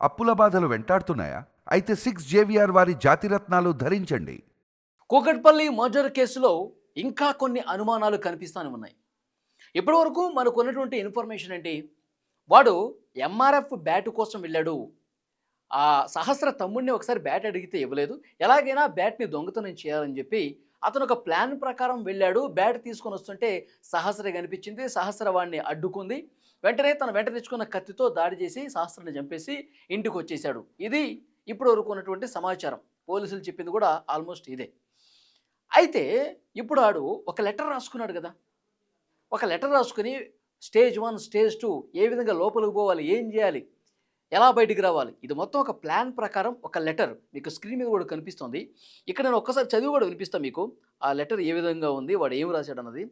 అప్పుల బాధలు వెంటాడుతున్నాయా? అయితే సిక్స్ జేవిఆర్ వారి జాతిరత్నాలు ధరించండి. కూకట్పల్లి మర్డర్ కేసులో ఇంకా కొన్ని అనుమానాలు కనిపిస్తూనే ఉన్నాయి. ఇప్పటివరకు మనకు ఉన్నటువంటి ఇన్ఫర్మేషన్ ఏంటి? వాడు ఎంఆర్ఎఫ్ బ్యాట్ కోసం వెళ్ళాడు. ఆ సహస్ర తమ్ముడిని ఒకసారి బ్యాట్ అడిగితే ఇవ్వలేదు. ఎలాగైనా బ్యాట్ని దొంగతనం చేయాలని చెప్పి అతను ఒక ప్లాన్ ప్రకారం వెళ్ళాడు బ్యాట్ తీసుకొని వస్తుంటే సహస్ర కనిపించింది సహస్ర వాడిని అడ్డుకుంది. వెంటనే తన వెంట తెచ్చుకున్న కత్తితో దాడి చేసి సహస్రని చంపేసి ఇంటికి వచ్చేసాడు ఇది ఇప్పుడు వరకు ఉన్నటువంటి సమాచారం. పోలీసులు చెప్పింది కూడా ఆల్మోస్ట్ ఇదే. అయితే ఇప్పుడు ఆడు ఒక లెటర్ రాసుకున్నాడు కదా. ఒక లెటర్ రాసుకుని స్టేజ్ వన్ స్టేజ్ టూ ఏ విధంగా లోపలికి పోవాలి ఏం చేయాలి? ఎలా బయటికి రావాలి? ఇది మొత్తం ఒక ప్లాన్ ప్రకారం ఒక లెటర్ మీకు స్క్రీన్ మీద కూడా కనిపిస్తుంది. ఇక్కడ నేను ఒక్కసారి చదివి కూడా వినిపిస్తాను మీకు. ఆ లెటర్ ఏ విధంగా ఉంది? వాడు ఏం రాశాడు అన్నది.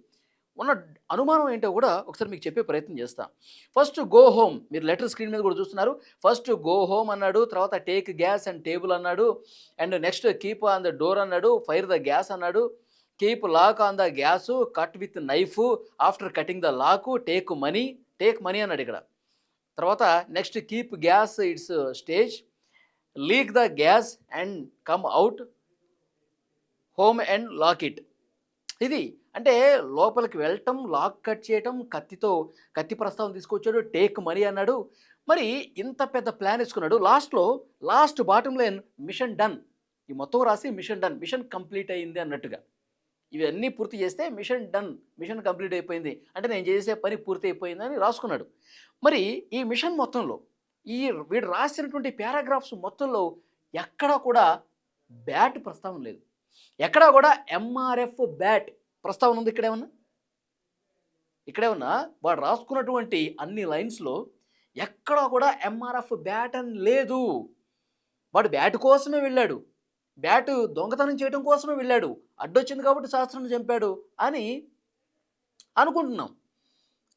ఉన్న అనుమానం ఏంటో కూడా ఒకసారి మీకు చెప్పే ప్రయత్నం చేస్తా. First go home. మీరు లెటర్ స్క్రీన్ మీద కూడా చూస్తున్నారు. ఫస్ట్ గో హోమ్ అన్నాడు తర్వాత టేక్ గ్యాస్ అండ్ టేబుల్ అన్నాడు and next keep on the door అన్నాడు ఫైర్ ద గ్యాస్ అన్నాడు keep lock on the gas cut with knife after cutting the lock take money take money అన్నాడు ఇక్కడ. తర్వాత next keep gas it's stage leak the gas and come out home and lock it. ఇది అంటే లోపలికి వెళ్ళటం lock cut చేయటం కత్తితో కత్తి ప్రస్తావన తీసుకొచ్చాడు టేక్ మనీ అన్నాడు. మరి ఇంత పెద్ద ప్లాన్ వేసుకున్నాడు. లాస్ట్లో last bottom line mission done. ఈ మొత్తం రాసి మిషన్ డన్ మిషన్ కంప్లీట్ అయింది అన్నట్టుగా. ఇవన్నీ పూర్తి చేస్తే మిషన్ డన్ మిషన్ కంప్లీట్ అయిపోయింది. అంటే నేను చేసే పని పూర్తి అయిపోయిందని రాసుకున్నాడు. మరి ఈ మిషన్ మొత్తంలో ఈ వీడు రాసినటువంటి పారాగ్రాఫ్స్ మొత్తంలో ఎక్కడా కూడా బ్యాట్ ప్రస్తావన లేదు. ఎక్కడా కూడా ఎంఆర్ఎఫ్ బ్యాట్ ప్రస్తావన ఉంది ఇక్కడేమన్నా ఇక్కడేమన్నా వాడు రాసుకున్నటువంటి అన్ని లైన్స్లో ఎక్కడా కూడా ఎంఆర్ఎఫ్ బ్యాట్ అని లేదు. వాడు బ్యాట్ కోసమే వెళ్ళాడు. బ్యాట్ దొంగతనం చేయడం కోసమే వెళ్ళాడు. అడ్డొచ్చింది కాబట్టి శాస్త్రం చంపాడు అని అనుకుంటున్నాం.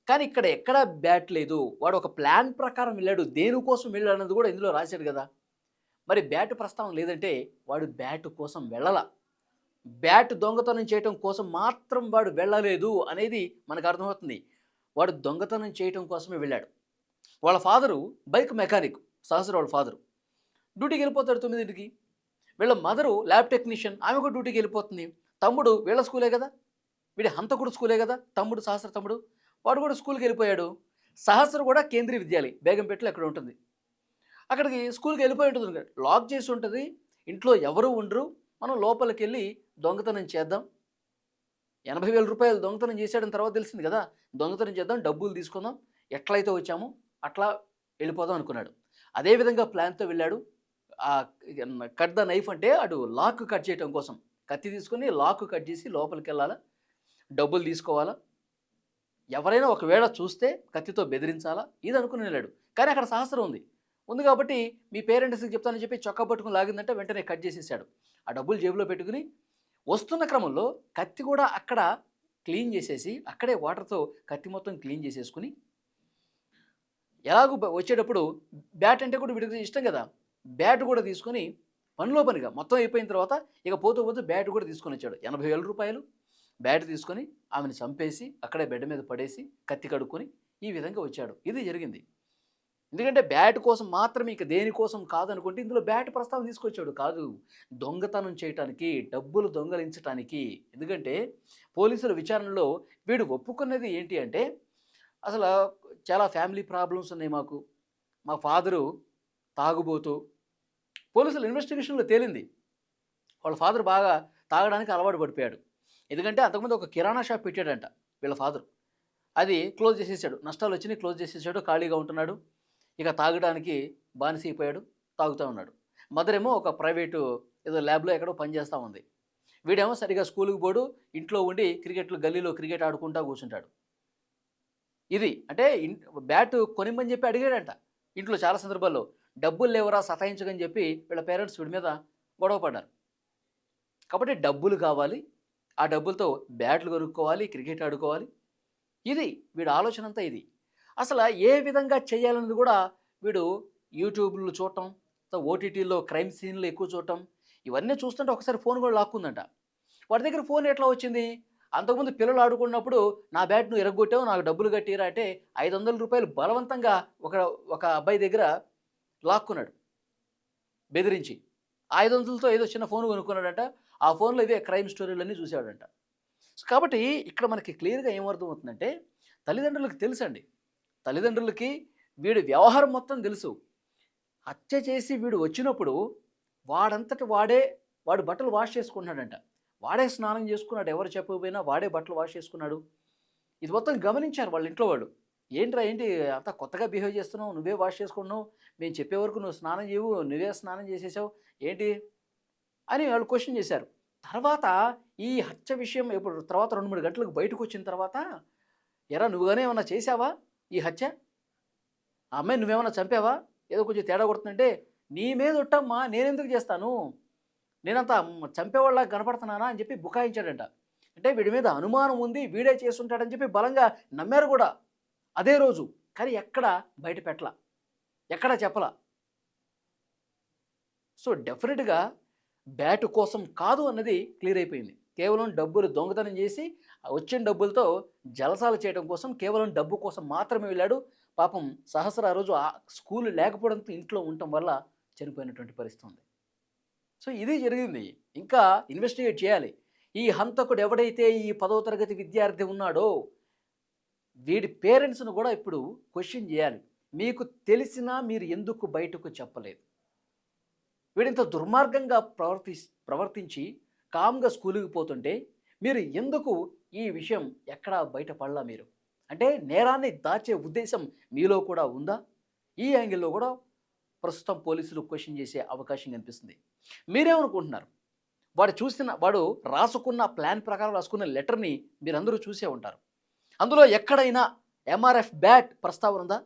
కానీ ఇక్కడ ఎక్కడా బ్యాట్ లేదు. వాడు ఒక ప్లాన్ ప్రకారం వెళ్ళాడు. దేనికోసం వెళ్ళాడు అన్నది కూడా ఇందులో రాశాడు కదా. మరి బ్యాట్ ప్రస్తావన లేదంటే వాడు బ్యాట్ కోసం వెళ్ళాల. బ్యాట్ దొంగతనం చేయటం కోసం మాత్రం వాడు వెళ్ళలేదు అనేది మనకు అర్థమవుతుంది. వాడు దొంగతనం చేయటం కోసమే వెళ్ళాడు. వాళ్ళ ఫాదరు బైక్ మెకానిక్ సహస్ర వాళ్ళ ఫాదరు. డ్యూటీకి వెళ్ళిపోతాడు తొమ్మిదింటికి. వీళ్ళ మదరు ల్యాబ్ టెక్నీషియన్ ఆమె కూడా డ్యూటీకి వెళ్ళిపోతుంది. తమ్ముడు వీళ్ళ స్కూలే కదా? వీడి హంతకుడు స్కూలే కదా? తమ్ముడు సహస్ర తమ్ముడు? వాడు కూడా స్కూల్కి వెళ్ళిపోయాడు. సహస్ర కూడా కేంద్రీయ విద్యాలయం బేగంపేటలో అక్కడ ఉంటుంది. అక్కడికి స్కూల్కి వెళ్ళిపోయి ఉంటుంది లాక్ చేసి ఉంటుంది. ఇంట్లో ఎవరు ఉండరు. మనం లోపలికి వెళ్ళి దొంగతనం చేద్దాం. ఎనభై వేల రూపాయలు దొంగతనం చేశాడని తర్వాత తెలిసింది కదా? దొంగతనం చేద్దాం డబ్బులు తీసుకుందాం. ఎట్లయితే వచ్చామో అట్లా వెళ్ళిపోదాం అనుకున్నాడు. అదేవిధంగా ప్లాన్తో వెళ్ళాడు. కట్ ద నైఫ్ అంటే అటు లాక్ కట్ చేయటం కోసం. కత్తి తీసుకొని లాక్ కట్ చేసి లోపలికి వెళ్ళాలా డబ్బులు తీసుకోవాలా? ఎవరైనా ఒకవేళ చూస్తే కత్తితో బెదిరించాలా? ఇది అనుకుని వెళ్ళాడు. కానీ అక్కడ సహస్రం ఉంది. ఉంది కాబట్టి మీ పేరెంట్స్కి చెప్తానని చెప్పి చొక్కా పట్టుకుని లాగిందంటే వెంటనే కట్ చేసేసాడు. ఆ డబ్బులు జేబులో పెట్టుకుని వస్తున్న క్రమంలో కత్తి కూడా అక్కడ క్లీన్ చేసేసి అక్కడే వాటర్తో కత్తి మొత్తం క్లీన్ చేసేసుకుని ఎలాగూ వచ్చేటప్పుడు బ్యాట్ అంటే కూడా వీడికి ఇష్టం కదా? బ్యాట్ కూడా తీసుకొని పనిలో పనిగా మొత్తం అయిపోయిన తర్వాత ఇక పోతూ పోతూ బ్యాట్ కూడా తీసుకొని వచ్చాడు. ఎనభై వేల రూపాయలు. బ్యాట్ తీసుకొని ఆమెను చంపేసి అక్కడే బెడ్ మీద పడేసి కత్తి కడుక్కొని ఈ విధంగా వచ్చాడు. ఇది జరిగింది. ఎందుకంటే బ్యాట్ కోసం మాత్రమే ఇక దేనికోసం కాదనుకుంటే ఇందులో బ్యాట్ ప్రస్తావన తీసుకొచ్చాడు. కాదు దొంగతనం చేయటానికి డబ్బులు దొంగలించటానికి. ఎందుకంటే పోలీసుల విచారణలో వీడు ఒప్పుకున్నది ఏంటి అంటే అసలు చాలా ఫ్యామిలీ ప్రాబ్లమ్స్ ఉన్నాయి మాకు. మా ఫాదరు తాగుబోతూ పోలీసుల ఇన్వెస్టిగేషన్లో తేలింది. వాళ్ళ ఫాదర్ బాగా తాగడానికి అలవాటు పడిపోయాడు. ఎందుకంటే అంతకుముందు ఒక కిరాణా షాప్ పెట్టాడంట వీళ్ళ ఫాదర్. అది క్లోజ్ చేసేసాడు. నష్టాలు వచ్చినాయి క్లోజ్ చేసేసాడు ఖాళీగా ఉంటున్నాడు. ఇక తాగడానికి బానిస అయిపోయాడు తాగుతూ ఉన్నాడు. మదర్ ఏమో ఒక ప్రైవేటు ఏదో ల్యాబ్లో ఎక్కడో పనిచేస్తూ ఉంది. వీడేమో సరిగా స్కూల్కి పోడు ఇంట్లో ఉండి క్రికెట్లు గల్లీలో క్రికెట్ ఆడుకుంటా కూర్చుంటాడు. ఇది అంటే ఇన్ బ్యాట్ కొనిమ్మని చెప్పి అడిగాడంట. ఇంట్లో చాలా సందర్భాల్లో డబ్బులు లేవరా సతాయించకని చెప్పి వీళ్ళ పేరెంట్స్ వీడి మీద గొడవ పడ్డారు. కాబట్టి డబ్బులు కావాలి ఆ డబ్బులతో బ్యాట్లు కొనుక్కోవాలి క్రికెట్ ఆడుకోవాలి. ఇది వీడు ఆలోచన అంతా ఇది. అసలు ఏ విధంగా చేయాలన్నది కూడా వీడు యూట్యూబ్లు చూడటం ఓటీటీలో క్రైమ్ సీన్లు ఎక్కువ చూడటం ఇవన్నీ చూస్తుంటే ఒకసారి ఫోన్ కూడా లాక్కుందంట. వాడి దగ్గర ఫోన్ ఎట్లా వచ్చింది? అంతకుముందు పిల్లలు ఆడుకున్నప్పుడు నా బ్యాట్ నువ్వు ఎరగొట్టావు నాకు డబ్బులు కట్టిరా అంటే ఐదు వందల రూపాయలు బలవంతంగా ఒక ఒక అబ్బాయి దగ్గర లాక్కున్నాడు. బెదిరించి. ఐదు వందలతో ఏదో చిన్న ఫోన్ కొనుక్కున్నాడంట. ఆ ఫోన్లో ఇదే క్రైమ్ స్టోరీలన్నీ చూశాడంట కాబట్టి ఇక్కడ మనకి క్లియర్గా ఏమర్థమవుతుందంటే తల్లిదండ్రులకు తెలుసండి. తల్లిదండ్రులకి వీడి వ్యవహారం మొత్తం తెలుసు. హత్య చేసి వీడు వచ్చినప్పుడు వాడంతటి వాడే వాడు బట్టలు వాష్ చేసుకున్నాడంట వాడే స్నానం చేసుకున్నాడు. ఎవరు చెప్పకపోయినా వాడే బట్టలు వాష్ చేసుకున్నాడు. ఇది మొత్తం గమనించారు వాళ్ళ ఇంట్లో వాళ్ళు. ఏంట్రా ఏంటి? అంతా కొత్తగా బిహేవ్ చేస్తున్నావు నువ్వే వాష్ చేసుకున్నావు మేము చెప్పే వరకు నువ్వు స్నానం చేయవు నువ్వే స్నానం చేసేసావు ఏంటి? అని వాళ్ళు క్వశ్చన్ చేశారు. తర్వాత ఈ హత్య విషయం ఇప్పుడు తర్వాత రెండు మూడు గంటలకు బయటకు వచ్చిన తర్వాత ఎరా నువ్వుగానే ఏమన్నా చేసావా ఈ హత్య? ఆ అమ్మాయి నువ్వేమన్నా చంపావా? ఏదో కొంచెం తేడా కొడుతుందంటే నీ మీద ఒట్టమ్మా నేనెందుకు చేస్తాను? నేనంత చంపేవాళ్ళ కనపడుతున్నానా? అని చెప్పి బుకాయించాడంట. అంటే వీడి మీద అనుమానం ఉంది వీడే చేస్తుంటాడని చెప్పి బలంగా నమ్మారు కూడా. అదే రోజు. కానీ ఎక్కడ బయట పెట్టల. ఎక్కడ చెప్పల. సో డెఫినెట్గా బ్యాట్ కోసం కాదు అన్నది క్లియర్ అయిపోయింది. కేవలం డబ్బులు దొంగతనం చేసి వచ్చిన డబ్బులతో జలసాలు చేయడం కోసం కేవలం డబ్బు కోసం మాత్రమే వెళ్ళాడు. పాపం సహస్ర ఆ రోజు ఆ స్కూల్ లేకపోవడంతో ఇంట్లో ఉండటం వల్ల చనిపోయినటువంటి పరిస్థితి ఉంది. సో ఇది జరిగింది. ఇంకా ఇన్వెస్టిగేట్ చేయాలి. ఈ హంతకుడు ఎవడైతే ఈ పదవ తరగతి విద్యార్థి ఉన్నాడో వీడి పేరెంట్స్ను కూడా ఇప్పుడు క్వశ్చన్ చేయాలి. మీకు తెలిసినా మీరు ఎందుకు బయటకు చెప్పలేదు? వీడింత దుర్మార్గంగా ప్రవర్తి ప్రవర్తించి కామ్గా స్కూలుకి పోతుంటే మీరు ఎందుకు ఈ విషయం ఎక్కడా బయటపడలా మీరు? అంటే నేరాన్ని దాచే ఉద్దేశం మీలో కూడా ఉందా? ఈ యాంగిల్లో కూడా ప్రస్తుతం పోలీసులు క్వశ్చన్ చేసే అవకాశం కనిపిస్తుంది. మీరేమనుకుంటున్నారు? వాడు చూసిన వాడు రాసుకున్న ప్లాన్ ప్రకారం రాసుకున్న లెటర్ని మీరందరూ చూసే ఉంటారు. అందులో ఎక్కడైనా ఎంఆర్ఎఫ్ బ్యాట్ ప్రస్తావన ఉందా?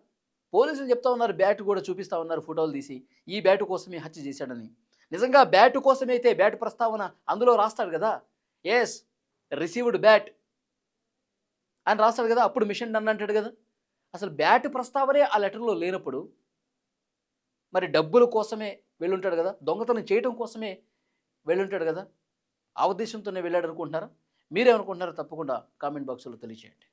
పోలీసులు చెప్తా ఉన్నారు బ్యాట్ కూడా చూపిస్తా ఉన్నారు ఫోటోలు తీసి. ఈ బ్యాట్ కోసమే హత్య చేశాడని. నిజంగా బ్యాట్ కోసమే అయితే బ్యాట్ ప్రస్తావన అందులో రాస్తాడు కదా? ఎస్ రిసీవ్డ్ బ్యాట్ అని రాస్తాడు కదా? అప్పుడు మిషన్ డన్ అంటాడు కదా? అసలు బ్యాట్ ప్రస్తావనే ఆ లెటర్లో లేనప్పుడు మరి డబ్బుల కోసమే వెళ్ళుంటాడు కదా? దొంగతనం చేయడం కోసమే వెళ్ళుంటాడు కదా? ఆ ఉద్దేశంతోనే వెళ్ళాడు అనుకుంటున్నారా మీరేమనుకుంటున్నారో తప్పకుండా కామెంట్ బాక్స్లో తెలియజేయండి